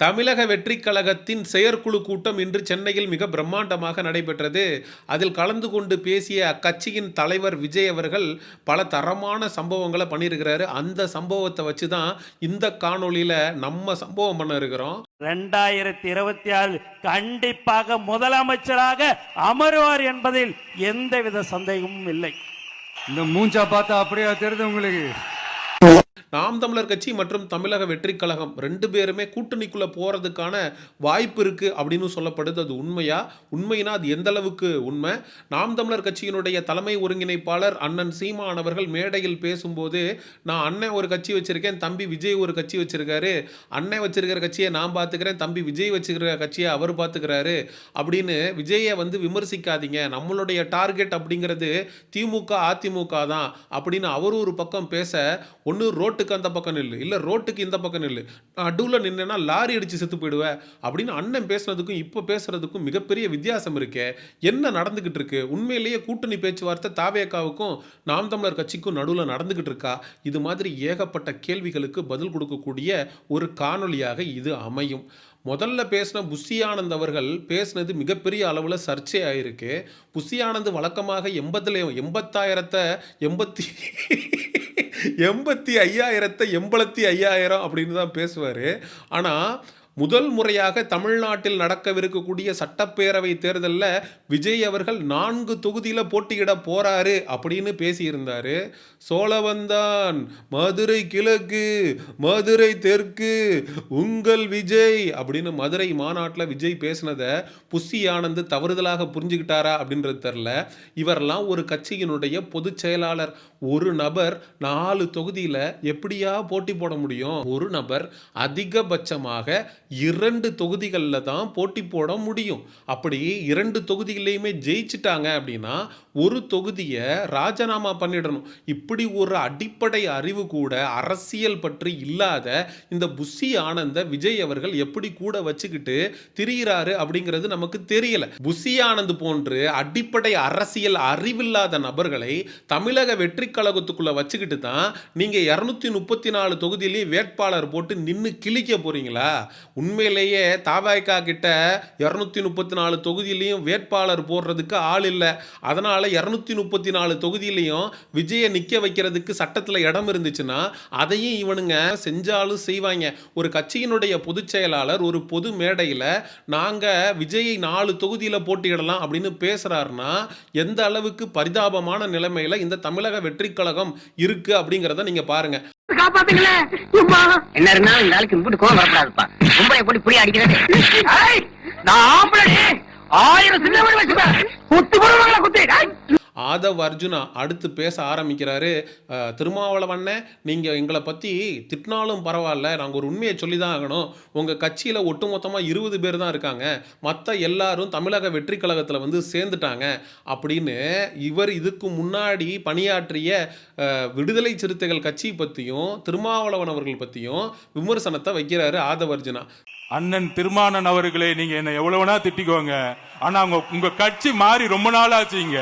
தமிழக வெற்றிக் கழகத்தின் செயற்குழு கூட்டம் இன்று சென்னையில் மிக பிரம்மாண்டமாக நடைபெற்றது. அதில் கலந்து கொண்டு பேசிய அக்கட்சியின் தலைவர் விஜய் அவர்கள் பல தரமான சம்பவங்களை பண்ணியிருக்கிறாரு. அந்த சம்பவத்தை வச்சு தான் இந்த காணொளியில் நம்ம சம்பவம் பண்ண இருக்கிறோம். ரெண்டாயிரத்தி இருபத்தி ஆறு கண்டிப்பாக முதலமைச்சராக அமருவார் என்பதில் எந்தவித சந்தேகமும் இல்லை. இந்த மூஞ்சா பார்த்தா அப்படியா தெரியுது உங்களுக்கு. நாம் தமிழர் கட்சி மற்றும் தமிழக வெற்றிக் கழகம் ரெண்டு பேருமே கூட்டணிக்குள்ளே போகிறதுக்கான வாய்ப்பு இருக்குது அப்படின்னு சொல்லப்படுது. அது உண்மையா? உண்மைனா அது எந்த அளவுக்கு உண்மை? நாம் தமிழர் கட்சியினுடைய தலைமை ஒருங்கிணைப்பாளர் அண்ணன் சீமான் அவர்கள் மேடையில் பேசும்போது நான் அண்ணன் ஒரு கட்சி வச்சிருக்கேன் தம்பி விஜய் ஒரு கட்சி வச்சிருக்காரு. அண்ணன் வச்சிருக்கிற கட்சியை நான் பார்த்துக்கிறேன் தம்பி விஜய் வச்சிருக்கிற கட்சியை அவர் பார்த்துக்கிறாரு. அப்படின்னு விஜயை வந்து விமர்சிக்காதீங்க. நம்மளுடைய டார்கெட் அப்படிங்கிறது திமுக அதிமுக தான் அப்படின்னு அவர் ஒரு பக்கம் பேச ஒன்று ரோட் ரோட்டுக்கு அந்த பக்கம் நில்லு. இல்லை ரோட்டுக்கு இந்த பக்கம் நில்லு. நடுவில் நின்னா லாரி அடித்து செத்து போயிடுவேன் அப்படின்னு அண்ணன் பேசுனதுக்கும் இப்போ பேசுகிறதுக்கும் மிகப்பெரிய வித்தியாசம் இருக்கே. என்ன நடந்துக்கிட்டு இருக்கு? உண்மையிலேயே கூட்டணி பேச்சுவார்த்தை தாவேக்காவுக்கும் நாம் தமிழர் கட்சிக்கும் நடுவில் நடந்துக்கிட்டு இருக்கா? இது மாதிரி ஏகப்பட்ட கேள்விகளுக்கு பதில் கொடுக்கக்கூடிய ஒரு காணொளியாக இது அமையும். முதல்ல பேசின புஷி ஆனந்த் அவர்கள் பேசினது மிகப்பெரிய அளவில் சர்ச்சை ஆயிருக்கு. புஷி ஆனந்த் வழக்கமாக எண்பத்துல எண்பத்தாயிரத்தை எண்பத்தி எண்பத்தி ஐயாயிரத்தை எண்பத்தி ஐயாயிரம் அப்படின்னு தான் பேசுவார். ஆனால் முதல் முறையாக தமிழ்நாட்டில் நடக்கவிருக்கக்கூடிய சட்டப்பேரவை தேர்தலில் விஜய் அவர்கள் நான்கு தொகுதியில் போட்டியிட போகிறாரு அப்படின்னு பேசியிருந்தார். சோழவந்தான் மதுரை கிழக்கு மதுரை தெற்கு உங்கள் விஜய் அப்படின்னு மதுரை மாநாட்டில் விஜய் பேசினதை புஷி ஆனந்த் தவறுதலாக புரிஞ்சுக்கிட்டாரா அப்படின்றது தெரில இவரெல்லாம் ஒரு கட்சியினுடைய பொதுச் செயலாளர். ஒரு நபர் நாலு தொகுதியில் எப்படியா போட்டி போட முடியும்? ஒரு நபர் அதிகபட்சமாக இரண்டு தொகுதிகளில் தான் போட்டி போட முடியும். அப்படி இரண்டு தொகுதிகளையுமே ஜெயிச்சிட்டாங்க அப்படின்னா ஒரு தொகுதியை ராஜினாமா பண்ணிடணும். இப்படி ஒரு அடிப்படை அறிவு கூட அரசியல் பற்றி இல்லாத இந்த புஷி ஆனந்த விஜய் அவர்கள் எப்படி கூட வச்சுக்கிட்டு திரிகிறாரு அப்படிங்கிறது நமக்கு தெரியல. புஷி ஆனந்த் போன்று அடிப்படை அரசியல் அறிவில்லாத நபர்களை தமிழக வெற்றி கழகத்துக்குள்ள வச்சுக்கிட்டு தான் நீங்க இருநூத்தி முப்பத்தி நாலு தொகுதியிலையும் வேட்பாளர் போட்டு நின்று கிழிக்க போறீங்களா? உண்மையிலேயே தாவாய்க்கா கிட்ட இரநூத்தி முப்பத்தி நாலு தொகுதியிலையும் வேட்பாளர் போடுறதுக்கு ஆள் இல்லை. அதனால இரநூத்தி முப்பத்தி நாலு தொகுதியிலையும் விஜயை நிற்க வைக்கிறதுக்கு சட்டத்தில் இடம் இருந்துச்சுன்னா அதையும் இவனுங்க செஞ்சாலும் செய்வாங்க. ஒரு கட்சியினுடைய பொதுச் செயலாளர் ஒரு பொது மேடையில் நாங்கள் விஜயை நாலு தொகுதியில் போட்டியிடலாம் அப்படின்னு பேசுகிறாருன்னா எந்த அளவுக்கு பரிதாபமான நிலைமையில் இந்த தமிழக வெற்றிக் கழகம் இருக்கு அப்படிங்கிறத நீங்கள் பாருங்க. என்ன இருந்தாலும் இந்த ஆளுக்கு இம்புட்டு கோவம் வரக்கூடாதுப்பா. பொம்பளை போட்டு புளி அடிக்கிறது. நான் ஆம்பளை ஆயிரம் சின்ன குத்தி வச்சுப்பேன் போடுவாங்களா குத்து? ஆதவ் அர்ஜுனா அடுத்து பேச ஆரம்பிக்கிறாரு. திருமாவளவண்ணே நீங்கள் எங்களை பற்றி திட்டினாலும் பரவாயில்ல. நாங்கள் ஒரு உண்மையை சொல்லி தான் ஆகணும். உங்கள் கட்சியில் ஒட்டுமொத்தமாக இருபது பேர் தான் இருக்காங்க. மற்ற எல்லாரும் தமிழக வெற்றி கழகத்தில் வந்து சேர்ந்துட்டாங்க. அப்படின்னு இவர் இதுக்கு முன்னாடி பணியாற்றிய விடுதலை சிறுத்தைகள் கட்சி பற்றியும் திருமாவளவன் அவர்கள் பற்றியும் விமர்சனத்தை வைக்கிறாரு ஆதவ் அர்ஜுனா. அண்ணன் திருமானன் அவர்களே நீங்க என்ன எவ்வளவுனா திட்டிக்கோங்க. ஆனா உங்க உங்க கட்சி மாறி ரொம்ப நாள் ஆச்சுங்க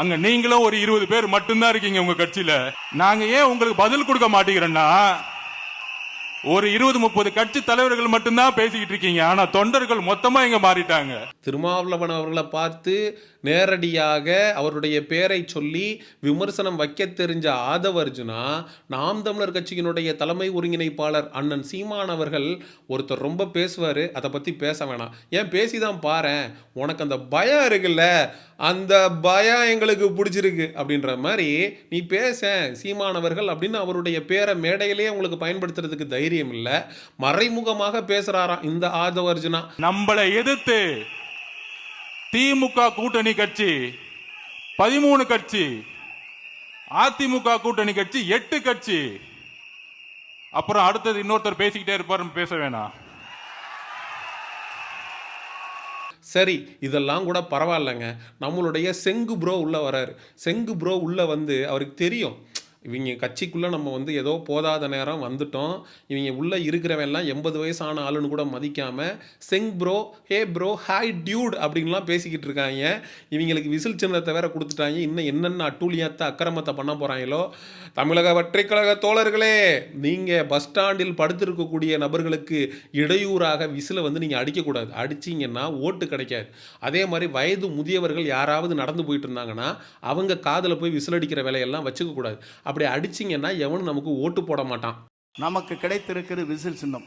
அங்க நீங்களும் ஒரு இருபது பேர் மட்டும்தான் இருக்கீங்க உங்க கட்சியில. நாங்க ஏன் உங்களுக்கு பதில் கொடுக்க மாட்டேங்கிறோம்னா ஒரு இருபது முப்பது கட்சி தலைவர்கள் மட்டும்தான் பேசிக்கிட்டு இருக்கீங்க. ஆனா தொண்டர்கள் மொத்தமா இங்க மாறிட்டாங்க. திருமாவளவன் அவர்களை பார்த்து நேரடியாக அவருடைய பேரை சொல்லி விமர்சனம் வைக்க தெரிஞ்ச ஆதவர்ஜுனா நாம் தமிழர் கட்சியினுடைய தலைமை ஒருங்கிணைப்பாளர் அண்ணன் சீமான் அவர்கள் ஒருத்தர் ரொம்ப பேசுவார். அதை பற்றி பேச வேணாம். ஏன் பேசி தான் பாரேன். உனக்கு அந்த பயம் இருக்குல்ல. அந்த பயம் எங்களுக்கு பிடிச்சிருக்கு அப்படின்ற மாதிரி நீ பேச சீமானவர்கள் அப்படின்னு அவருடைய பேரை மேடையிலேயே உங்களுக்கு பயன்படுத்துறதுக்கு தைரியம் இல்லை. மறைமுகமாக பேசுகிறாராம் இந்த ஆதவ அர்ஜுனா. நம்மளை எதிர்த்து திமுக கூட்டணி கட்சி பதிமூணு கட்சி அதிமுக கூட்டணி கட்சி எட்டு கட்சி. அப்புறம் அடுத்தது இன்னொருத்தர் பேசிக்கிட்டே இருப்பாருன்னு பேச வேணாம். சரி இதெல்லாம் கூட பரவாயில்லைங்க. நம்மளுடைய செங்கு ப்ரோ உள்ளே வராரு. செங்கு ப்ரோ உள்ளே வந்து அவருக்கு தெரியும். இவங்க கட்சிக்குள்ளே நம்ம வந்து ஏதோ போதாத நேரம் வந்துட்டோம். இவங்க உள்ளே இருக்கிறவெல்லாம் எண்பது வயசான ஆளுன்னு கூட மதிக்காமல் செங் bro hey bro hi dude அப்படின்லாம் பேசிக்கிட்டு இருக்காங்க. இவங்களுக்கு விசில் சின்னத்தை வேற கொடுத்துட்டாங்க. இன்னும் என்னென்ன அட்டூழியத்தை அக்கிரமத்தை பண்ண போகிறாங்களோ தமிழக வற்றைக்கழக தோழர்களே நீங்கள் பஸ் ஸ்டாண்டில் படுத்திருக்கக்கூடிய நபர்களுக்கு இடையூறாக விசிலை வந்து நீங்கள் அடிக்கக்கூடாது. அடிச்சிங்கன்னா ஓட்டு கிடைக்காது. அதே மாதிரி வயது முதியவர்கள் யாராவது நடந்து போயிட்டு இருந்தாங்கன்னா அவங்க காதில் போய் விசில் அடிக்கிற வேலையெல்லாம் வச்சுக்கக்கூடாது. அப்படி அடிச்சிங்கன்னா எவனும் நமக்கு ஓட்டு போட மாட்டான். நமக்கு கிடைத்திருக்கிறது விசில் சின்னம்.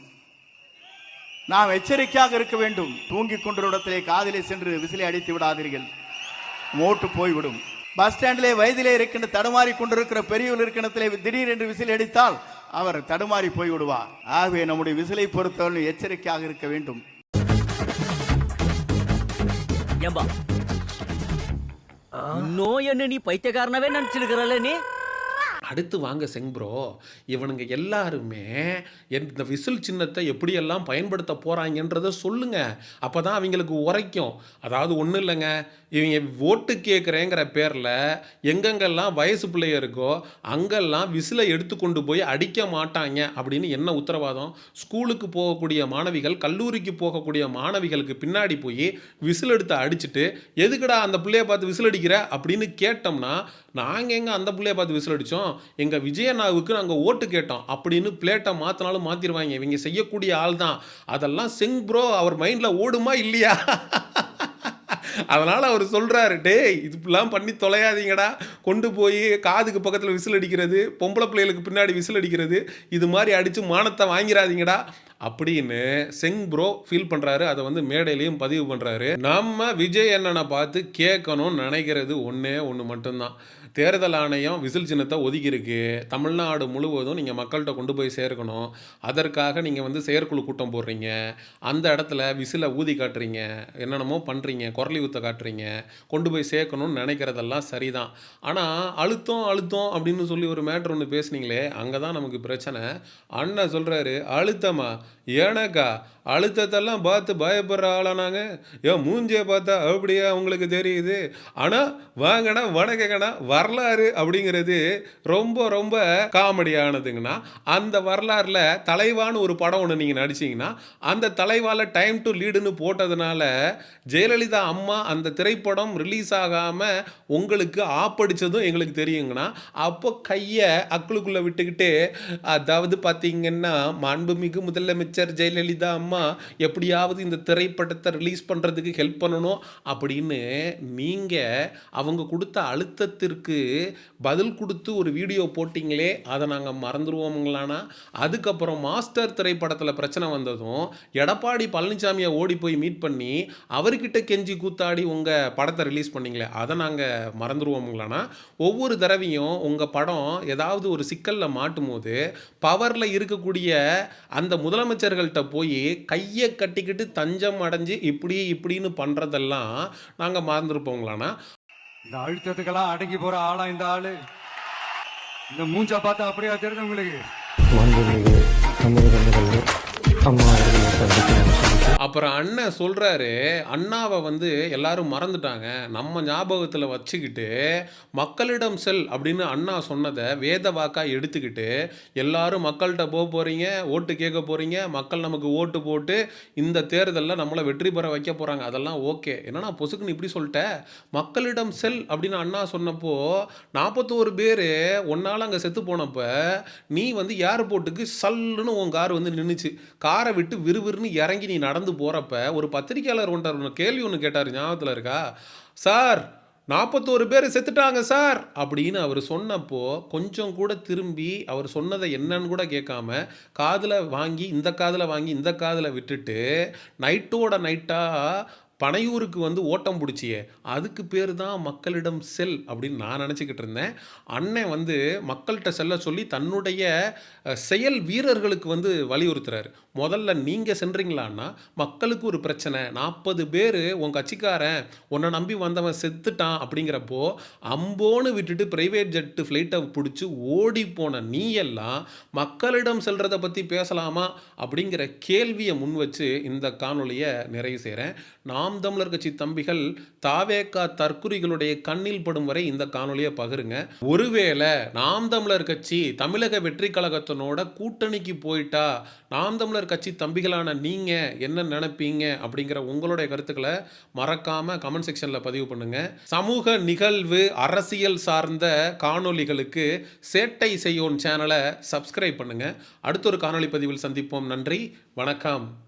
நாம் எச்சரிக்கையாக இருக்க வேண்டும். தூங்கிக் கொண்டிருந்த இடத்திலே காதிலே சென்று விசிலை அடித்து விடாதீர்கள். ஓட்டு போய்விடும். பஸ் ஸ்டாண்டிலே வயதிலே இருக்கின்ற தடுமாறி கொண்டிருக்கிற பெரியவர் இருக்கின்றத்திலே திடீரென்று விசில் அடித்தால் அவர் தடுமாறி போய் விடுவார் ஆகவே நம்முடைய விசிலை பொறுத்தவரை எச்சரிக்கையாக இருக்க வேண்டும். இன்னும் என்ன நீ பைத்தியக்காரனவே நினைச்சிருக்கிறல்ல நீ? அடுத்து வாங்க செங் ப்ரோ இவனுங்க எல்லாருமே இந்த விசில் சின்னத்தை எப்படியெல்லாம் பயன்படுத்த போகிறாங்கன்றத சொல்லுங்க. அப்போ தான் அவங்களுக்கு உரைக்கும். அதாவது ஒன்றும் இல்லைங்க. இவங்க ஓட்டு கேட்குறேங்கிற பேரில் எங்கெங்கெல்லாம் வயசு பிள்ளைய இருக்கோ அங்கெல்லாம் விசிலை எடுத்து கொண்டு போய் அடிக்க மாட்டாங்க அப்படின்னு என்ன உத்தரவாதம்? ஸ்கூலுக்கு போகக்கூடிய மாணவிகள் கல்லூரிக்கு போகக்கூடிய மாணவிகளுக்கு பின்னாடி போய் விசில் எடுத்து அடிச்சுட்டு எதுக்குடா அந்த பிள்ளைய பார்த்து விசில் அடிக்கிற? அப்படின்னு கேட்டோம்னா நாங்கள் எங்கே அந்த பிள்ளைய பார்த்து விசில் அடித்தோம் எங்கள் விஜயநாவுக்கு நாங்கள் ஓட்டு கேட்டோம். அப்படின்னு பிளேட்டை மாற்றினாலும் மாற்றிடுவாங்க இவங்க செய்யக்கூடிய ஆள் தான் அதெல்லாம் செங் ப்ரோ அவர் மைண்டில் ஓடுமா இல்லையா? அதனால் அவர் சொல்கிறாரு டேய் இப்படிலாம் பண்ணி தொலையாதீங்கடா. கொண்டு போய் காதுக்கு பக்கத்தில் விசில் அடிக்கிறது பொம்பளை பிள்ளைகளுக்கு பின்னாடி விசில் அடிக்கிறது இது மாதிரி அடித்து மானத்தை வாங்கிடாதீங்கடா அப்படின்னு செங் ப்ரோ ஃபீல் பண்ணுறாரு அதை வந்து மேடையிலையும் பதிவு பண்ணுறாரு நம்ம விஜய் அண்ணனை பார்த்து கேட்கணும்னு நினைக்கிறது ஒன்றே ஒன்று மட்டும்தான். தேர்தல் ஆணையம் விசில் சின்னத்தை ஒதுக்கியிருக்கு. தமிழ்நாடு முழுவதும் நீங்கள் மக்கள்கிட்ட கொண்டு போய் சேர்க்கணும். அதற்காக நீங்கள் வந்து செயற்குழு கூட்டம் போடுறீங்க. அந்த இடத்துல விசிலை ஊதி காட்டுறீங்க. என்னென்னமோ பண்ணுறீங்க குரலி ஊத்த காட்டுறீங்க. கொண்டு போய் சேர்க்கணும்னு நினைக்கிறதெல்லாம் சரிதான். ஆனால் அழுத்தம் அழுத்தம் அப்படின்னு சொல்லி ஒரு மேட்ரு ஒன்று பேசுனீங்களே அங்கே தான் நமக்கு பிரச்சனை. அண்ணன் சொல்கிறாரு அழுத்தமாக ஏனக்கா? அழுத்தத்தெல்லாம் பார்த்து பயப்படுற ஆளானாங்க. ஏன் மூஞ்சியை பார்த்தா அப்படியே அவங்களுக்கு தெரியுது? ஆனால் வாங்கண்ணா வணக்கங்கண்ணா வரலாறு அப்படிங்கிறது ரொம்ப ரொம்ப காமெடியானதுங்கண்ணா அந்த வரலாறில் தலைவான்னு ஒரு படம் ஒன்று நீங்கள் நடிச்சிங்கன்னா அந்த தலைவால டைம் டு லீடுன்னு போட்டதுனால ஜெயலலிதா அம்மா அந்த திரைப்படம் ரிலீஸ் ஆகாமல் உங்களுக்கு ஆப்படித்ததும் எங்களுக்கு தெரியுங்கண்ணா. அப்போ கையை அக்குளுக்குள்ளே விட்டுக்கிட்டு அதாவது பார்த்தீங்கன்னா மாண்புமிகு முதலமைச்சர் ஜெயலலிதா அம்மா எப்படியாவது இந்த திரைப்படத்தை ரிலீஸ் பண்ணுறதுக்கு ஹெல்ப் பண்ணணும் அப்படின்னு நீங்கள் அவங்க கொடுத்த அழுத்தத்திற்கு பதில் கொடுத்து ஒரு வீடியோ போட்டிங்களே அதை நாங்கள் மறந்துடுவோங்களானா அதுக்கப்புறம் மாஸ்டர் திரைப்படத்தில் பிரச்சனை வந்ததும் எடப்பாடி பழனிசாமியை ஓடி போய் மீட் பண்ணி அவர்கிட்ட கெஞ்சி கூத்தாடி உங்கள் படத்தை ரிலீஸ் பண்ணீங்களே அதை நாங்கள் மறந்துடுவோம்ங்களானா ஒவ்வொரு தடவையும் உங்கள் படம் ஏதாவது ஒரு சிக்கலில் மாட்டும் போது பவரில் இருக்கக்கூடிய அந்த முதலமைச்சர்கள்ட்ட போய் கையை கட்டிக்கிட்டு தஞ்சம் அடைஞ்சு இப்படி இப்படின்னு பண்ணுறதெல்லாம் நாங்கள் மறந்துருப்போங்களாண்ணா? இந்த அழுத்தத்துக்கெல்லாம் அடங்கி போற ஆளா இந்த ஆளு. இந்த மூஞ்சா பார்த்தா அப்படியா தெரியுது உங்களுக்கு? அம்மா அப்புறம் அண்ணன் சொல்கிறாரு அண்ணாவை வந்து எல்லாரும் மறந்துட்டாங்க. நம்ம ஞாபகத்தில் வச்சுக்கிட்டு மக்களிடம் செல் அப்படின்னு அண்ணா சொன்னதை வேத வாக்காக எடுத்துக்கிட்டு எல்லாரும் மக்கள்கிட்ட போக போகிறீங்க ஓட்டு கேட்க போகிறீங்க மக்கள் நமக்கு ஓட்டு போட்டு இந்த தேர்தலில் நம்மளை வெற்றி பெற வைக்க போகிறாங்க அதெல்லாம் ஓகே. என்னன்னா பொசுக்குன்னு இப்படி சொல்லிட்ட? மக்களிடம் செல் அப்படின்னு அண்ணா சொன்னப்போ நாற்பத்தோரு பேர் ஒன்றால் அங்கே செத்து போனப்போ நீ வந்து ஏர்போர்ட்டுக்கு சல்லுன்னு உன் கார் வந்து நின்றுச்சு காரை விட்டு விறுவிறுன்னு இறங்கி நீ நடந்து போகிறப்ப ஒரு பத்திரிக்கையாளர் ஒன்றார் ஒன்று கேள்வி ஒன்று கேட்டார் ஞாபகத்தில் இருக்கா? சார் நாற்பத்தோரு பேர் செத்துட்டாங்க சார். அப்படின்னு அவர் சொன்னப்போ கொஞ்சம் கூட திரும்பி அவர் சொன்னதை என்னன்னு கூட கேட்காம காதில் வாங்கி இந்த காதில் வாங்கி இந்த காதில் விட்டுட்டு நைட்டோட நைட்டாக பனையூருக்கு வந்து ஓட்டம் பிடிச்சியே அதுக்கு பேர் தான் மக்களிடம் செல் அப்படின்னு நான் நினச்சிக்கிட்டு இருந்தேன். அண்ணன் வந்து மக்கள்கிட்ட செல்ல சொல்லி தன்னுடைய செயல் வீரர்களுக்கு வந்து வலியுறுத்துறாரு. முதல்ல நீங்கள் சென்றீங்களான்னா மக்களுக்கு ஒரு பிரச்சனை. நாற்பது பேர் உன் கட்சிக்காரன் உன்னை நம்பி வந்தவன் செத்துட்டான் அப்படிங்கிறப்போ அம்போன்னு விட்டுட்டு ப்ரைவேட் ஜெட்டு ஃப்ளைட்டை பிடிச்சி ஓடி போன நீ எல்லாம் மக்களிடம் செல்றதை பற்றி பேசலாமா அப்படிங்கிற கேள்வியை முன் வச்சு இந்த காணொலியை நிறைவு செய்கிறேன் நாம் நாம் தமிழர் கட்சி தம்பிகள் தாவேக்கா தற்குறிகளுடைய கண்ணில் படும் வரை இந்த காணொலியை பகிருங்க. ஒருவேளை நாம் தமிழர் கட்சி தமிழக வெற்றி கழகத்தினோட கூட்டணிக்கு போயிட்டா நாம் தமிழர் கட்சி தம்பிகளான நீங்க என்ன நினைப்பீங்க அப்படிங்கிற உங்களுடைய கருத்துக்களை மறக்காம கமெண்ட் செக்ஷன்ல பதிவு பண்ணுங்க. சமூக நிகழ்வு அரசியல் சார்ந்த காணொளிகளுக்கு சேட்டை செய்யோன் சேனலை சப்ஸ்கிரைப் பண்ணுங்க. அடுத்த ஒரு காணொளி பதிவில் சந்திப்போம். நன்றி. வணக்கம்.